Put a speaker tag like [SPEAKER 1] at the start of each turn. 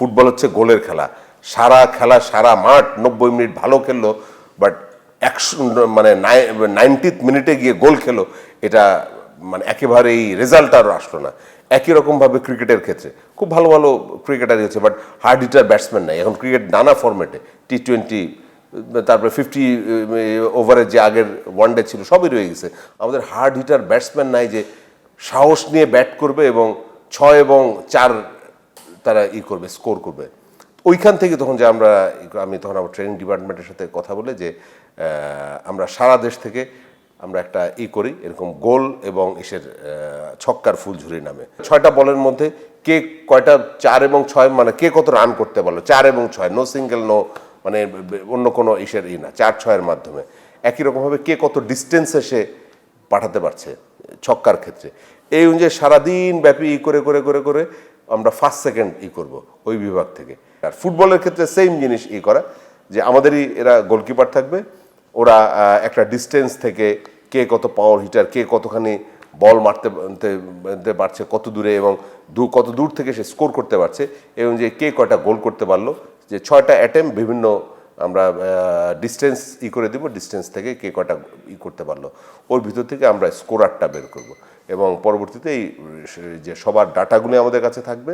[SPEAKER 1] Football হচ্ছে গোলের খেলা। সারা খেলা, সারা মাঠ নব্বই মিনিট ভালো খেললো বাট একশো মানে নাইনটিথ মিনিটে গিয়ে গোল খেলো, এটা মানে একেবারেই রেজাল্ট আর আসলো না। একই রকমভাবে ক্রিকেটের ক্ষেত্রে। খুব ভালো ভালো ক্রিকেটারই হচ্ছে বাট হার্ড হিটার ব্যাটসম্যান নাই। এখন ক্রিকেট নানা ফরম্যাটে টি টোয়েন্টি তারপরে ফিফটি ওভারের যে আগের ওয়ান ডে ছিল, সবই রয়ে গেছে। আমাদের হার্ড হিটার ব্যাটসম্যান নাই যে সাহস নিয়ে ব্যাট করবে এবং ছয় এবং চার তারা ই করবে, স্কোর করবে। ওইখান থেকে তখন যে আমরা, আমি তখন আমার ট্রেনিং ডিপার্টমেন্টের সাথে কথা বলে যে আমরা সারা দেশ থেকে আমরা একটা ই করি, এরকম গোল এবং ইসের ছক্কার ফুল ঝুরি নামে। ছয়টা বলের মধ্যে কে কয়টা চার এবং ছয় মানে কে কত রান করতে পারল? চার এবং ছয় নো সিঙ্গেল নো মানে অন্য কোনো ইসের ই না, চার ছয়ের মাধ্যমে। একই রকমভাবে কে কত ডিস্টেন্সে সে পাঠাতে পারছে, ছক্কার ক্ষেত্রে। এই অনুযায়ী সারাদিন ব্যাপী ই করে করে করে করে আমরা ফার্স্ট সেকেন্ড ই করব ওই বিভাগ থেকে। আর ফুটবলের ক্ষেত্রে সেম জিনিস ই করা, যে আমাদেরই এরা গোলকিপার থাকবে, ওরা একটা ডিস্টেন্স থেকে কে কত পাওয়ার হিটার কে কতখানি বল মারতে পারছে কত দূরে এবং দূর, কত দূর থেকে সে স্কোর করতে পারছে এবং যে কে কয়টা গোল করতে পারল, যে ছয়টা অ্যাটেম বিভিন্ন আমরা ডিস্টেন্স ই করে দিব ডিস্টেন্স থেকে কে কটা ই করতে পারল। ওর ভিতর থেকে আমরা স্কোরারটা বের করব এবং পরবর্তীতে এই যে সবার ডাটাগুলি আমাদের কাছে থাকবে।